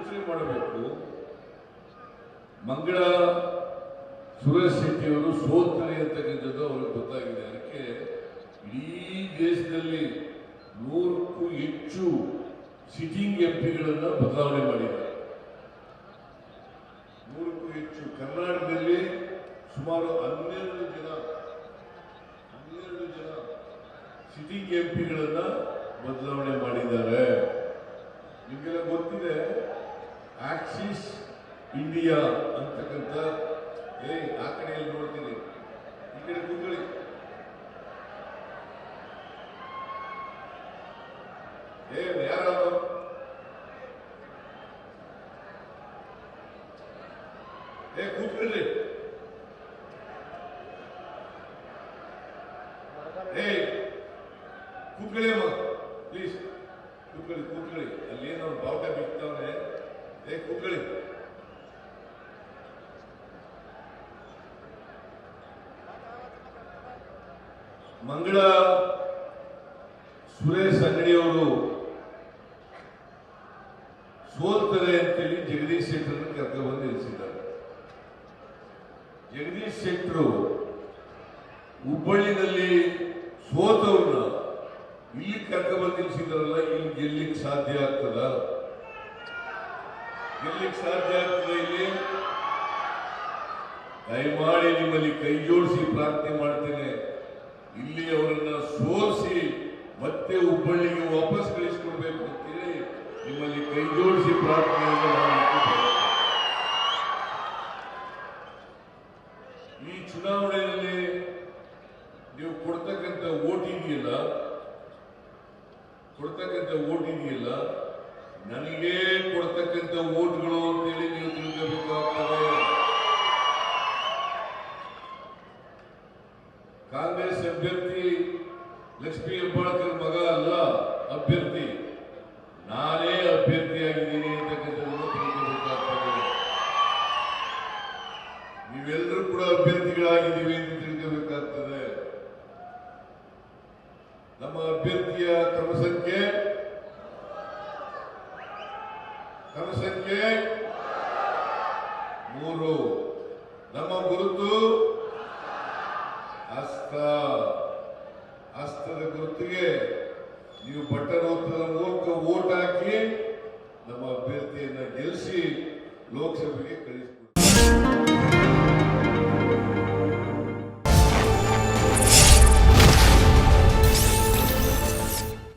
ಯೋಚನೆ ಮಾಡಬೇಕು. ಮಂಗಳ ಸುರೇಶ್ ಶೆಟ್ಟಿಯವರು ಸೋಲ್ತಾರೆ ಅಂತಕ್ಕಂಥದ್ದು ಅವ್ರಿಗೆ ಗೊತ್ತಾಗಿದೆ. ಅದಕ್ಕೆ ಇಡೀ ದೇಶದಲ್ಲಿ ನೂರಕ್ಕೂ ಹೆಚ್ಚು ಸಿಟಿಂಗ್ ಎಂ ಪಿಗಳನ್ನು ಬದಲಾವಣೆ ಮಾಡಿದ್ದಾರೆ. ನೂರಕ್ಕೂ ಹೆಚ್ಚು. ಕರ್ನಾಟಕದಲ್ಲಿ ಸುಮಾರು ಹನ್ನೆರಡು ಜನ ಹನ್ನೆರಡು ಜನ ಸಿಟಿಂಗ್ ಎಂ ಪಿಗಳನ್ನು ಬದಲಾವಣೆ ಮಾಡಿದ್ದಾರೆ. ನಿಮಗೆಲ್ಲ ಗೊತ್ತಿದೆ? ಆಕ್ಸಿಸ್ ಇಂಡಿಯಾ ಅಂತಕ್ಕಂಥ, ಏ, ಆ ಕಡೆಯಲ್ಲಿ ನೋಡ್ತೀನಿ. ಈ ಕಡೆ ಕೂತ್ಕೊಳ್ಳಿ. ಏ ಯಾರು ಏ ಕೂತ್ಕೊಳ್ಳಿ ಏ, ಕೂತ್ಕೊಳ್ಳಿ ಅಮ್ಮ ಪ್ಲೀಸ್ ಕೂತ್ಕೊಳ್ಳಿ ಕೂತ್ಕೊಳ್ಳಿ. ಏನೋ ಬಾವುಟ ಬಿಡ್ತಾವನೆ ಏ ಕೂತ್ಕೊಳ್ಳಿ ಮಂಗಳ ಸುರೇಶ್ ಅಂಗಡಿಯವರು ಸೋಲ್ತಾರೆ ಅಂತೇಳಿ ಜಗದೀಶ್ ಶೆಟ್ಟರನ್ನು ಕರ್ಕೊಂಡು ನಿಲ್ಲಿಸಿದ್ದಾರೆ. ಜಗದೀಶ್ ಶೆಟ್ಟರು ಹುಬ್ಬಳ್ಳಿನಲ್ಲಿ ಸೋತವ್ರನ್ನ ಇಲ್ಲಿ ಕರ್ಕೊಂಡು ನಿಲ್ಲಿಸಿದಾರಲ್ಲ ಇಲ್ಲಿ ಗೆಲ್ಲಿಕ್ ಸಾಧ್ಯ ಆಗ್ತದ? ಗೆಲ್ಲಿಕ್ ಸಾಧ್ಯ ಆಗ್ತದ ಇಲ್ಲಿ? ದಯಮಾಡಿ ನಿಮ್ಮಲ್ಲಿ ಕೈ ಜೋಡಿಸಿ ಪ್ರಾರ್ಥನೆ ಮಾಡ್ತೇನೆ. ಇಲ್ಲಿ ಅವರನ್ನ ಸೋಲಿಸಿ ಮತ್ತೆ ಹುಬ್ಬಳ್ಳಿಗೆ ವಾಪಸ್ ಕಳಿಸ್ಕೊಡ್ಬೇಕು ಅಂತೇಳಿ ನಿಮ್ಮಲ್ಲಿ ಕೈ ಜೋಡಿಸಿ ಪ್ರಾರ್ಥನೆಯನ್ನು ನಾನು ಈ ಚುನಾವಣೆಯಲ್ಲಿ ನೀವು ಕೊಡ್ತಕ್ಕಂಥ ಓಟ್ ಇದೆಯಲ್ಲ, ಕೊಡ್ತಕ್ಕಂಥ ಓಟ್ ಇದೆಯಲ್ಲ, ನನಗೆ ಕೊಡ್ತಕ್ಕಂಥ ಓಟ್ಗಳು ಕಾಂಗ್ರೆಸ್ ಅಭ್ಯರ್ಥಿ ಲಕ್ಷ್ಮೀ ಹೆಬ್ಬಾಳ್ಕರ್ ಮಗ ಅಲ್ಲ, ಅಭ್ಯರ್ಥಿ. ನಾನೇ ಅಭ್ಯರ್ಥಿಯಾಗಿದ್ದೀನಿ ಅಂತಕ್ಕಂಥದ್ದನ್ನು ತಿಳ್ಕೋಬೇಕಾಗ್ತದೆ. ನೀವೆಲ್ಲರೂ ಕೂಡ ಅಭ್ಯರ್ಥಿಗಳಾಗಿದ್ದೀವಿ ಅಂತ ತಿಳ್ಕೋಬೇಕಾಗ್ತದೆ. ನಮ್ಮ ಅಭ್ಯರ್ಥಿಯ ಕ್ರಮ ಸಂಖ್ಯೆ? ಮೂರು. ನಮ್ಮ ಗುರುತು? ಹಸ್ತ ಹಸ್ತದ ಗುರುತಿಗೆ ನೀವು ಬಟನ್ ಒತ್ತದ ಮೂಲಕ ಓಟ್ ಹಾಕಿ ನಮ್ಮ ಅಭ್ಯರ್ಥಿಯನ್ನ ಗೆಲ್ಲಿಸಿ ಲೋಕಸಭೆಗೆ ಕಳಿಸಿ